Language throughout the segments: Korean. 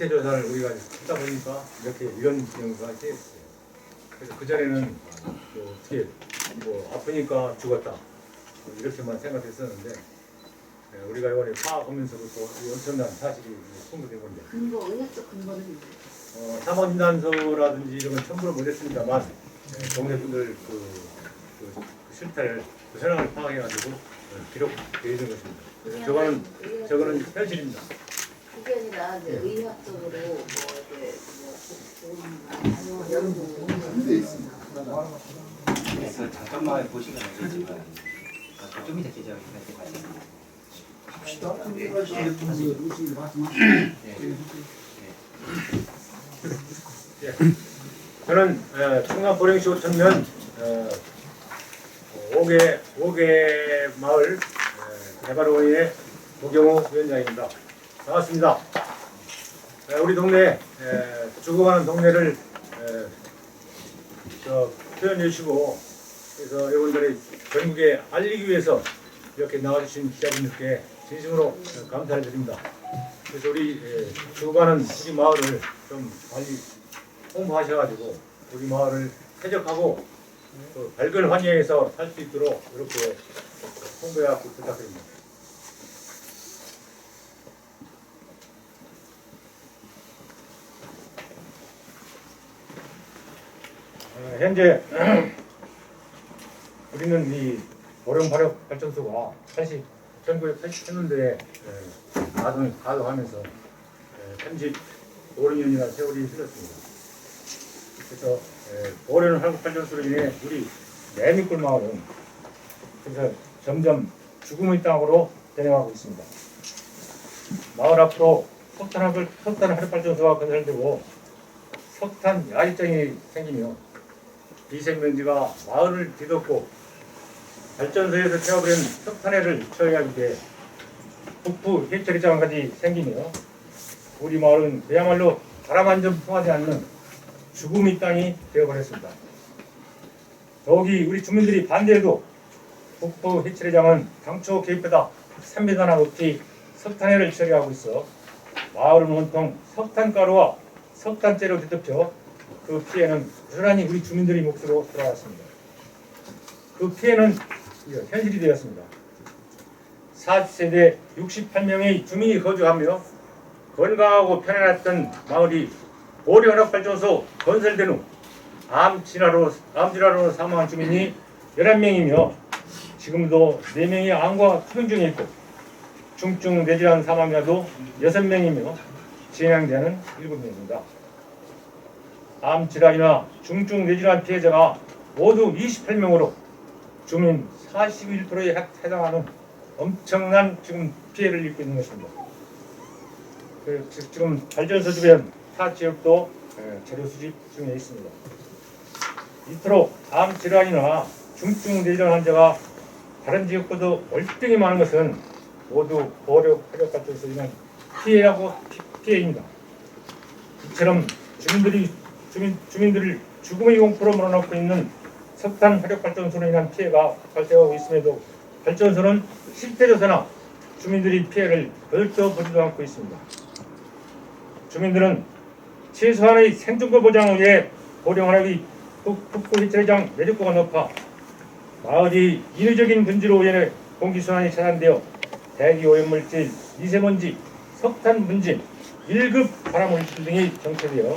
실태 조사를 우리가 하다 보니까 이렇게 이런 경우가 생겼어요. 그래서 그 전에는 뭐 어떻게 뭐 아프니까 죽었다 뭐 이렇게만 생각했었는데 예, 우리가 이번에 파악하면서부터 이 엄청난 사실이 풍부된 건데 근거 의학적 근거는 있나요? 어, 사모진단서라든지 이런 건 첨부를 못했습니다만 예, 동네분들 그, 그, 그 실태를 그 현황을 파악해가지고 예, 기록되어 있는 것입니다. 그래서 저거는 저거는 현실입니다. 그게 아니라 이제 예. 의학적으로 뭐 이제 뭐 있습니다. 그래서 잠깐만 보시면 알겠지만 아, 좀 이따 제작을 할 때까지 합시다. 루시 말씀하시죠. 예. 저는 에, 충남 보령시 오천면 어, 5개 5개 마을 에, 개발원의 노경호 위원장입니다. 반갑습니다. 에, 우리 동네 에, 죽어가는 동네를 에, 저 표현해 주시고 그래서 여러분들이 전국에 알리기 위해서 이렇게 나와주신 기자분들께 진심으로 어, 감사를 드립니다. 그래서 우리 에, 죽어가는 우리 마을을 좀 많이 홍보하셔가지고 우리 마을을 쾌적하고 또 밝은 환경에서 살 수 있도록 이렇게 홍보해 부탁드립니다. 현재 우리는 이 보령 발력 발전소가 80 1980년도에 가동 가동하면서 35년이나 세월이 흘렀습니다. 그래서 에, 오랜 한국 발전소로 인해 우리 내미골 마을은 그래서 점점 죽음의 땅으로 변해가고 있습니다. 마을 앞으로 석탄 화발 석탄 화력 발전소가 건설되고 석탄 야기장이 생기며 미세먼지가 마을을 뒤덮고 발전소에서 태워버린 석탄해를 처리하기 위해 북부 해처리장까지 생기며 우리 마을은 그야말로 바람 한 점 통하지 않는 죽음의 땅이 되어버렸습니다. 더욱이 우리 주민들이 반대해도 북부 해처리장은 당초 계획보다 3m나 높이 석탄해를 처리하고 있어 마을은 온통 석탄가루와 석탄재로 뒤덮여 그 피해는 고스란히 우리 주민들의 몫으로 돌아왔습니다. 그 피해는 현실이 되었습니다. 40세대 68명의 주민이 거주하며 건강하고 편안했던 마을이 보리연합발전소 건설된 후 암질환으로, 암질환으로 사망한 주민이 11명이며 지금도 4명이 암과 투병 중에 있고 중증 뇌질환 사망자도 6명이며 진행되는 7명입니다. 암 질환이나 중증 뇌질환 피해자가 모두 28명으로 주민 41%에 해당하는 엄청난 지금 피해를 입고 있는 것입니다. 그 지- 지금 발전소 주변 타 지역도 예, 재료 수집 중에 있습니다. 이토록 암 질환이나 중증 뇌질환 환자가 다른 지역보다 월등히 많은 것은 모두 보력 화력 발전소 인한 피해하고 피- 피해입니다. 이처럼 주민들이 주민 주민들을 죽음의 공포로 몰아넣고 있는 석탄 화력 발전소로 인한 피해가 발생하고 있음에도 발전소는 실태 조사나 주민들이 피해를 별도 보지도 않고 있습니다. 주민들은 최소한의 생존권 보장을 위해 고령화력이 북부 해체장 내륙고가 높아 마을이 인위적인 분지로 인해 공기순환이 차단되어 대기 오염물질, 미세먼지, 석탄 분진, 1급 발암물질 등이 정체되어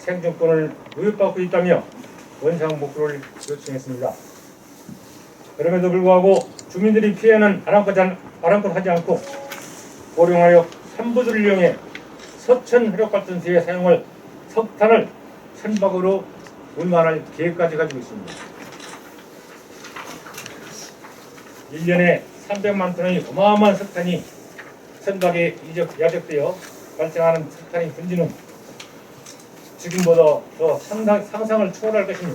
생존권을 무효받고 있다며 원상 복구를 요청했습니다. 그럼에도 불구하고 주민들이 피해는 아랑곳 하지 않고 고령화력 3부들을 이용해 서천 화력발전소에 사용할 석탄을 천박으로 운반할 계획까지 가지고 있습니다. 1년에 300만 톤의 어마어마한 석탄이 천박에 이적, 야적되어 발생하는 석탄의 분지는 지금보다 더 상상, 상상을 초월할 것이니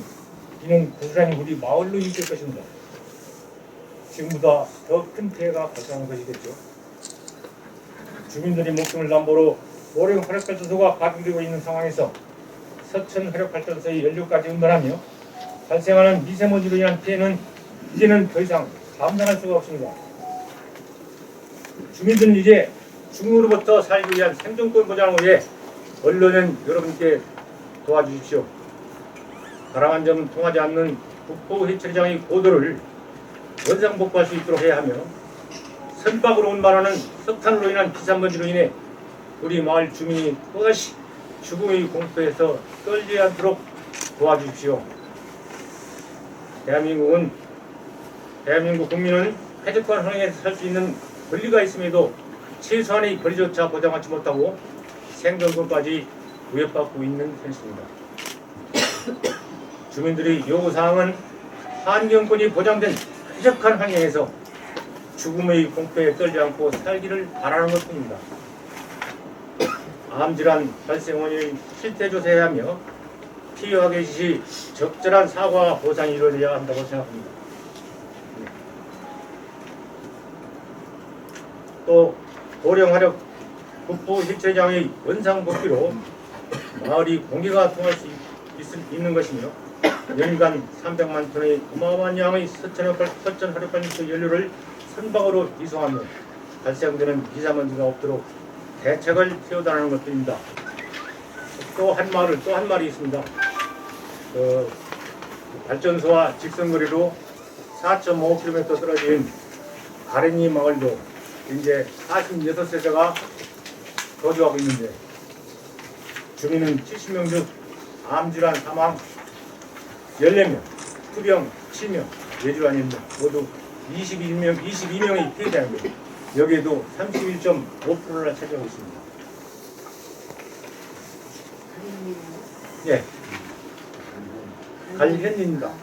이는 고스란히 우리 마을로 이끌 것입니다. 지금보다 더 큰 피해가 발생하는 것이겠죠. 주민들이 목숨을 담보로 오령 화력발전소가 가동되고 있는 상황에서 서천 화력발전소의 연료까지 운반하며 발생하는 미세먼지로 인한 피해는 이제는 더 이상 감당할 수가 없습니다. 주민들은 이제 중으로부터 살기 위한 생존권 보장을 위해 언론은 여러분께 도와주십시오. 가랑한 점 통하지 않는 국보 해처리장의 고도를 원상복구할 수 있도록 해야 하며 선박으로 운반하는 석탄으로 인한 비산먼지로 인해 우리 마을 주민이 또다시 죽음의 공포에서 떨지 않도록 도와주십시오. 대한민국은 대한민국 국민은 해적관 환경에서 살 수 있는 권리가 있음에도 최소한의 권리조차 보장하지 못하고 생존권까지 위협받고 있는 현실입니다. 주민들의 요구사항은 환경권이 보장된 쾌적한 환경에서 죽음의 공포에 떨지 않고 살기를 바라는 것뿐입니다. 암질환 발생 원인을 실태 조사해야 하며 피해가 계시 적절한 사과와 보상이 이루어져야 한다고 생각합니다. 또 고령화력 국부 실체장의 원상 복귀로 마을이 공기가 통할 수 있, 있는 것이며 연간 300만 톤의 어마어마한 양의 서천 서천 화력발전소 연료를 선박으로 이송하며 발생되는 미세먼지가 없도록 대책을 세우다는 것뿐입니다. 또 한 말을 또 한 말이 있습니다. 그 발전소와 직선거리로 4.5km 떨어진 가래니 마을도 이제 46세대가 거주하고 있는데 주민은 70명 중 암질환 사망 14명, 투병 7명, 뇌질환입니다. 모두 22명, 22명의 피해자입니다. 여기에도 31.5%를 차지하고 있습니다. 예, 갈현입니다.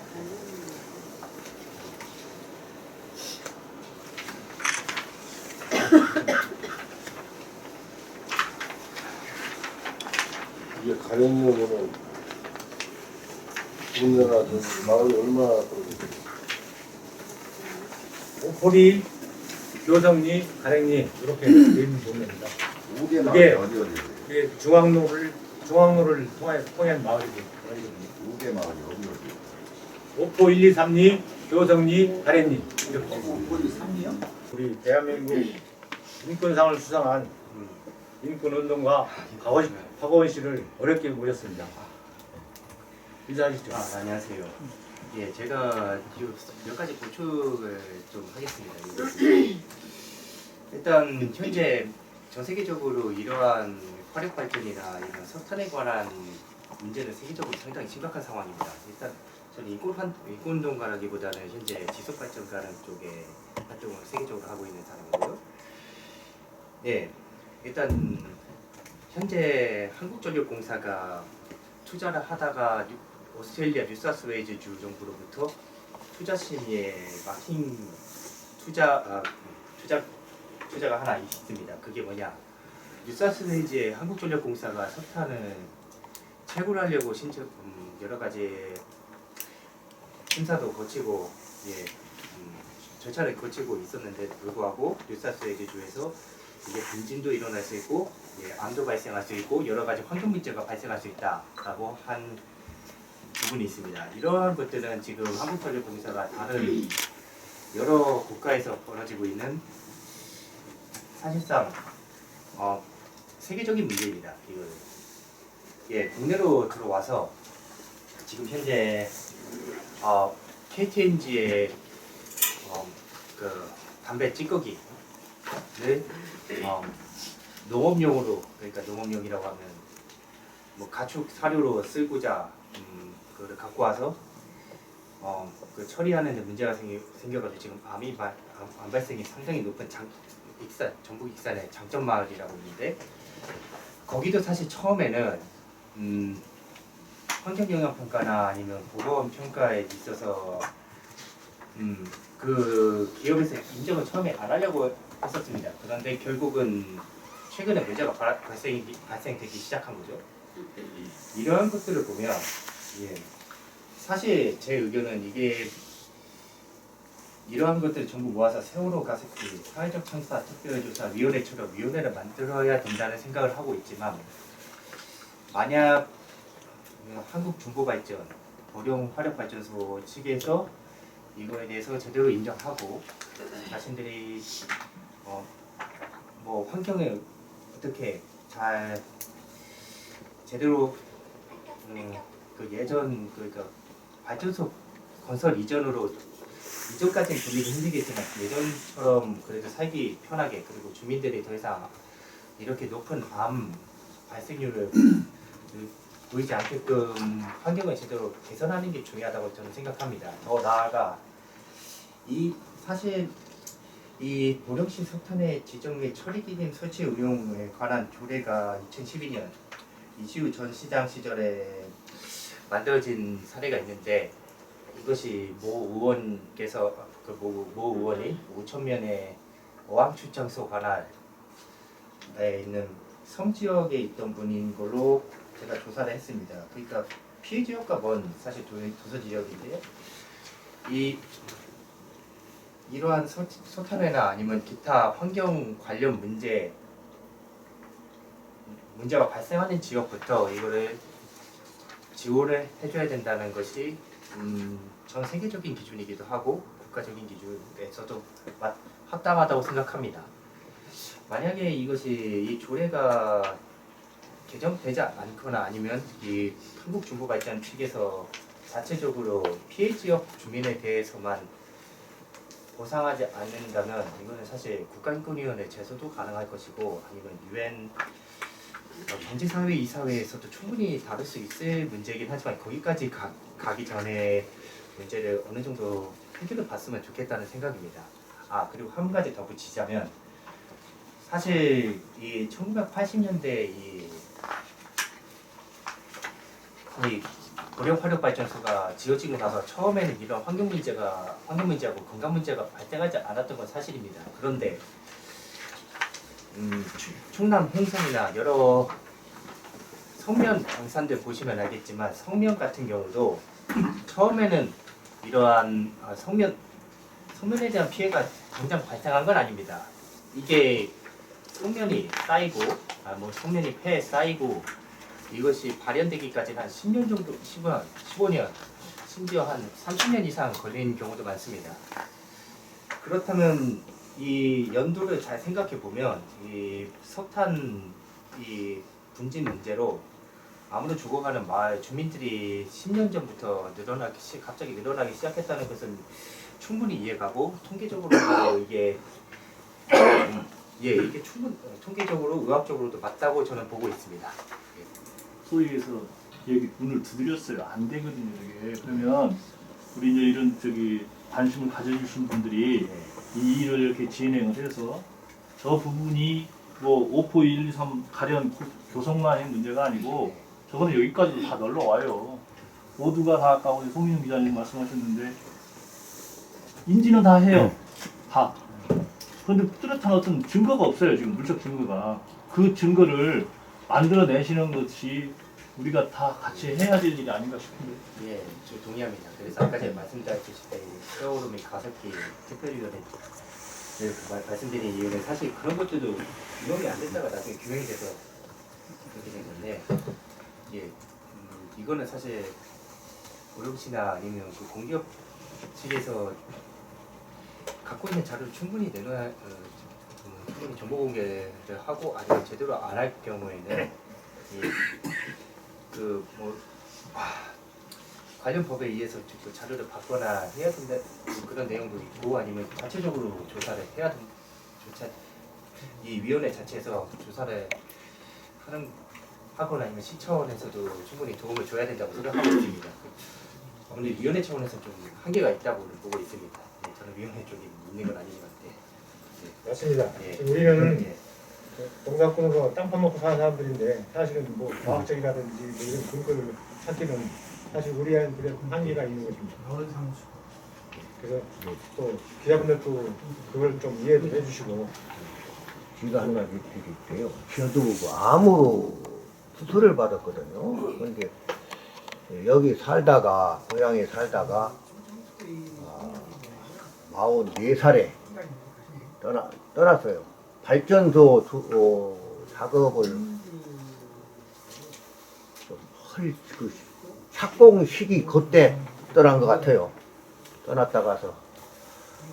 가령용으로는 우리나라 저 마을이 얼마나 떨어졌어요? 오포리, 교성리, 가랭리 이렇게 네인 동네입니다. 우대 이게- 마을이 어디 어디? 이게 중앙로를 중앙로를 통해 통한 마을이거든요. 우대 마을이 어디 어디? 오포 1, 2, 3리, 교성리, 가랭리 이렇게 우리 삼리요? 우리 대한민국 인권상을 수상한 인권운동가 박원, 박원 씨를 어렵게 모셨습니다. 인사하시죠. 아, 안녕하세요. 예, 제가 지금 몇 가지 보충을 좀 하겠습니다. 일단 현재 전 세계적으로 이러한 화력 발전이나 이런 석탄에 관한 문제는 세계적으로 상당히 심각한 상황입니다. 일단 저는 인권 한 인권 운동가라기보다는 현재 지속 발전가는 쪽에 활동을 세계적으로 하고 있는 사람이고요. 네, 일단 현재 한국전력공사가 투자를 하다가 뉴- 오스트레일리아 뉴사스웨이즈 주 정부로부터 투자 심의에 막힌 투자 아, 투자 투자가 하나 있습니다. 그게 뭐냐? 뉴사스웨이즈의 한국전력공사가 석탄을 채굴하려고 신청 음, 여러 가지 심사도 거치고 예 음, 절차를 거치고 있었는데 불구하고 뉴사스웨이즈 주에서 이게 분진도 일어날 수 있고 예, 암도 발생할 수 있고 여러 가지 환경 문제가 발생할 수 있다라고 한 부분이 있습니다. 이러한 것들은 지금 한국전력공사가 다른 여러 국가에서 벌어지고 있는 사실상 어, 세계적인 문제입니다. 이거는 예 국내로 들어와서 지금 현재 어, KTNG의 어, 그 담배 찌꺼기 를 어, 농업용으로 그러니까 농업용이라고 하면 뭐 가축 사료로 쓰고자 음, 그거를 갖고 와서 어, 그 처리하는 데 문제가 생겨, 생겨가지고 지금 암이 발, 암, 암 발생이 상당히 높은 장, 익산 전북 익산의 장점 마을이라고 있는데 거기도 사실 처음에는 음, 환경 영향 평가나 아니면 보건 평가에 있어서 음, 그 기업에서 인정을 처음에 안 하려고 했었습니다. 그런데 결국은 최근에 문제가 발, 발생이, 발생되기 시작한 거죠. 이러한 것들을 보면 예, 사실 제 의견은 이게 이러한 것들을 전부 모아서 세월호 가습기 사회적 참사 특별조사 위원회처럼 위원회를 만들어야 된다는 생각을 하고 있지만 만약 한국 중고발전 고령 화력발전소 측에서 이거에 대해서 제대로 인정하고 자신들이 어, 뭐 환경에 어떻게 잘 제대로 음, 그 예전 그러니까 발전소 건설 이전으로 이전까지는 돌리기 힘들겠지만 예전처럼 그래도 살기 편하게 그리고 주민들이 더 이상 이렇게 높은 암 발생률을 그 보이지 않게끔 환경을 제대로 개선하는 게 중요하다고 저는 생각합니다. 더 나아가 이 사실 이 보령시 석탄의 지정 및 처리 기념 설치 운용에 관한 조례가 2012년 이시우 전 시장 시절에 만들어진 사례가 있는데 이것이 모 의원께서 그모 모 의원이 5천 면의 어항 출장소 관할에 있는 섬 지역에 있던 분인 걸로 제가 조사를 했습니다. 그러니까 피해 지역과 먼 사실 도, 도서 지역인데 이 이러한 소, 소탄회나 아니면 기타 환경 관련 문제 문제가 발생하는 지역부터 이거를 지원을 해줘야 된다는 것이 음, 전 세계적인 기준이기도 하고 국가적인 기준에서도 맞- 합당하다고 생각합니다. 만약에 이것이 이 조례가 개정되지 않거나 아니면 이 한국 중부 발전 측에서 자체적으로 피해 지역 주민에 대해서만 보상하지 않는다면 이거는 사실 국가인권위원회 제소도 가능할 것이고 아니면 유엔 어, 경제사회 이사회에서도 충분히 다룰 수 있을 문제이긴 하지만 거기까지 가, 가기 전에 문제를 어느 정도 해결을 봤으면 좋겠다는 생각입니다. 아 그리고 한 가지 더 붙이자면 사실 이 1980년대 이, 이 고령 화력 발전소가 지어지고 나서 처음에는 이런 환경 문제가 환경 문제하고 건강 문제가 발생하지 않았던 건 사실입니다. 그런데 음, 충- 충남 홍성이나 여러 성면 방산들 보시면 알겠지만 성면 같은 경우도 처음에는 이러한 아, 성면 성면에 대한 피해가 당장 발생한 건 아닙니다. 이게 성면이 쌓이고 아, 뭐 성면이 폐에 쌓이고 이것이 발현되기까지는 한 10년 정도 10년 15년 심지어 한 30년 이상 걸리는 경우도 많습니다. 그렇다면 이 연도를 잘 생각해 보면 이 석탄 이 분진 문제로 아무도 죽어가는 마을 주민들이 10년 전부터 늘어나기 시, 갑자기 늘어나기 시작했다는 것은 충분히 이해가고 통계적으로도 이게 음, 예 이게 충분 어, 통계적으로 의학적으로도 맞다고 저는 보고 있습니다. 소위 해서 여기 문을 두드렸어요. 안 되거든요, 이게. 그러면 우리 이제 이런 저기 관심을 가져주신 분들이 예. 이 일을 이렇게 진행을 해서 저 부분이 뭐 5포 1, 2, 3 가련 고- 교성만의 문제가 아니고 저거는 여기까지 다 널러와요. 모두가 다 아까 우리 송민우 기자님 말씀하셨는데 인지는 다 해요. 다. 그런데 뚜렷한 어떤 증거가 없어요. 지금 물적 증거가. 그 증거를 만들어내시는 것이 우리가 다 같이 해야 될 일이 아닌가 싶은데. 예, 저 동의합니다. 그래서 아까 제가 말씀드렸듯이 세월호미 가습기 특별위원회 그 말- 말씀드린 이유는 사실 그런 것들도 이용이 안 됐다가 나중에 규명이 돼서 그렇게 된 건데, 예, 음, 이거는 사실 고령시나 아니면 그 공기업 측에서 갖고 있는 자료를 충분히 내놔야 어, 음, 충분히 정보 공개를 하고 아니면 제대로 안 할 경우에는 그뭐 관련 법에 의해서 그 자료를 받거나 해야 된다 뭐 그런 내용도 있고 아니면 자체적으로 조사를 해야 된 조사 이 위원회 자체에서 조사를 하는 하거나 아니면 시차원에서도 충분히 도움을 줘야 된다고 생각하고 있습니다. 근데 위원회 차원에서 좀 한계가 있다고 보고 있습니다. 네, 저는 위원회 쪽에 있는 건 아니지만 네. 맞습니다. 예. 지금 우리는 예. 동작군으로 땅 파먹고 사는 사람들인데 사실은 뭐 과학적이라든지 뭐 이런 근거를 찾기는 사실 우리한테 한계가 있는 것입니다. 그래서 또 기자분들도 그걸 좀 이해도 해주시고 제가 하나 드릴게요. 저도 그 암으로 수술을 받았거든요. 그런데 여기 살다가 고향에 살다가 아, 44살에 떠나, 떠났어요. 발전소 수, 어, 작업을 좀헐 그 착공 시기 그때 떠난 것 같아요. 떠났다 가서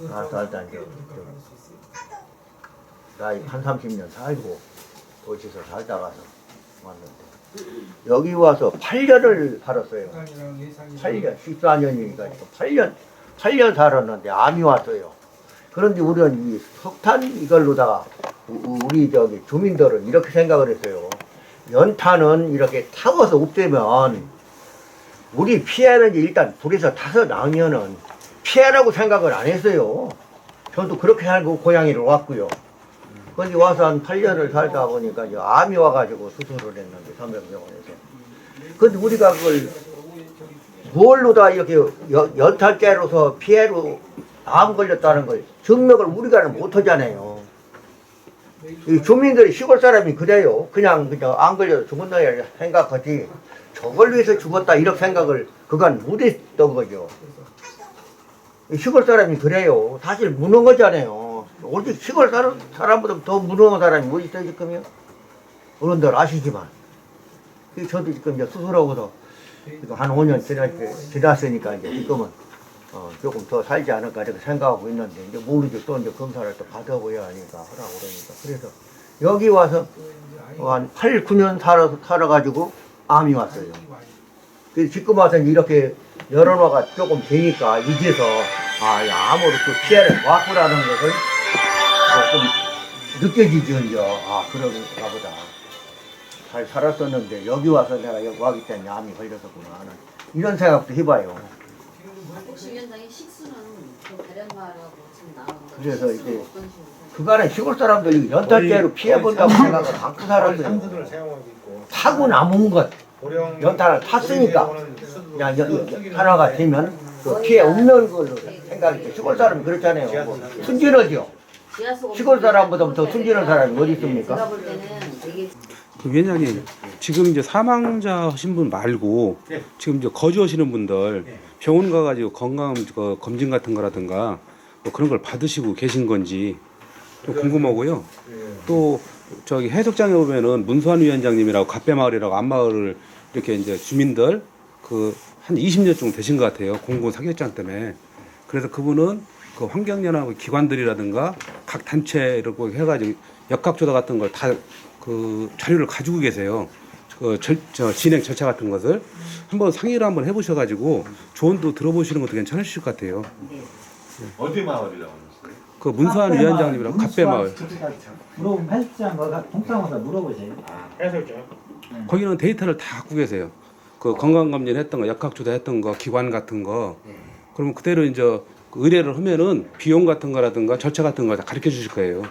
나서 일단 이제 좀 나이 한 30년 살고 도시에서 살다 가서 왔는데 여기 와서 8년을 살았어요. 8년, 14년이니까 8년, 8년 살았는데 암이 왔어요. 그런데 우리는 이 석탄 이걸로다가 우- 우리 저기 주민들은 이렇게 생각을 했어요. 연탄은 이렇게 타고서 없애면 우리 피해는 일단 불에서 타서 나오면은 피해라고 생각을 안 했어요. 저도 그렇게 살고 고향이를 왔고요. 근데 와서 한 8년을 살다 보니까 이제 암이 와가지고 수술을 했는데 삼명병원에서. 근데 우리가 그걸 뭘로 다 이렇게 연- 연탄재로서 피해로 암 걸렸다는 걸 증명을 우리가 못하잖아요. 이 주민들이 시골 사람이 그래요. 그냥 그냥 안 걸려도 죽었다 생각하지. 저걸 위해서 죽었다 이렇게 생각을 그간 못했던 거죠. 이 시골 사람이 그래요. 사실 무능한 거잖아요. 오직 시골 사람, 사람보다 더 무능한 사람이 어디 있어요, 지금요? 어른들 아시지만. 그 저도 지금 이제 지금 한 5년 지났, 지났으니까 이제 지금은 어, 조금 더 살지 않을까 이렇게 생각하고 있는데 이제 모르죠. 또 이제 검사를 또 받아보야 하니까 하라고 그러니까. 그래서 여기 와서 어, 한 8, 9년 살아, 살아가지고 암이 왔어요. 그래서 지금 와서 이렇게 열어놔가 조금 되니까 이제서 아, 이 암으로 또 피해를 왔구라는 것을 조금 느껴지죠, 이제. 아, 그런가 보다. 잘 살았었는데 여기 와서 내가 여기 와기 때문에 암이 걸렸었구나 이런 생각도 해봐요. 식수는 그 지금 나오는 그래서 식수는 이제 어떤 식으로 그간에 시골 사람들이 연탄재로 피해본다고 생각을. 상수들을 사용하고 있고 타고 남은 것, 연탄을 탔으니까 그냥 연- 연- 하나가 되면 그 피해 없는 걸로 생각했죠. 시골 사람이 그렇잖아요. 뭐 순진하죠. 지하수 시골 사람보다 더 순진한 사람이 어디 있습니까? 제가 볼 때는 되게 그 위원장님 지금 이제 사망자 하신 분 말고 네. 지금 이제 거주하시는 분들 네. 병원 가가지고 건강 그 검진 같은 거라든가 뭐 그런 걸 받으시고 계신 건지 좀 궁금하고요. 또 저기 해석장에 보면은 문수환 위원장님이라고 갑배마을이라고 앞마을을 이렇게 이제 주민들 그 한 20년 정도 되신 것 같아요. 공공 사격장 때문에. 그래서 그분은 그 환경연합 기관들이라든가 각 단체 이렇게 해가지고 역학조사 같은 걸 다 그 자료를 가지고 계세요. 그 절, 저 진행 절차 같은 것을 한번 상의를 한번 해보셔가지고 조언도 들어보시는 것도 괜찮으실 것 같아요. 어디 마을이라고 하셨어요? 그 문수환 위원장님이라고 갑배마을 물어보면 헬스장 거가 통상마다 물어보세요. 해설죠. 거기는 데이터를 다 갖고 계세요. 그 건강검진 했던 거, 역학조사 했던 거, 기관 같은 거. 그러면 그대로 이제 그 의뢰를 하면은 비용 같은 거라든가 절차 같은 거 다 가르쳐 주실 거예요.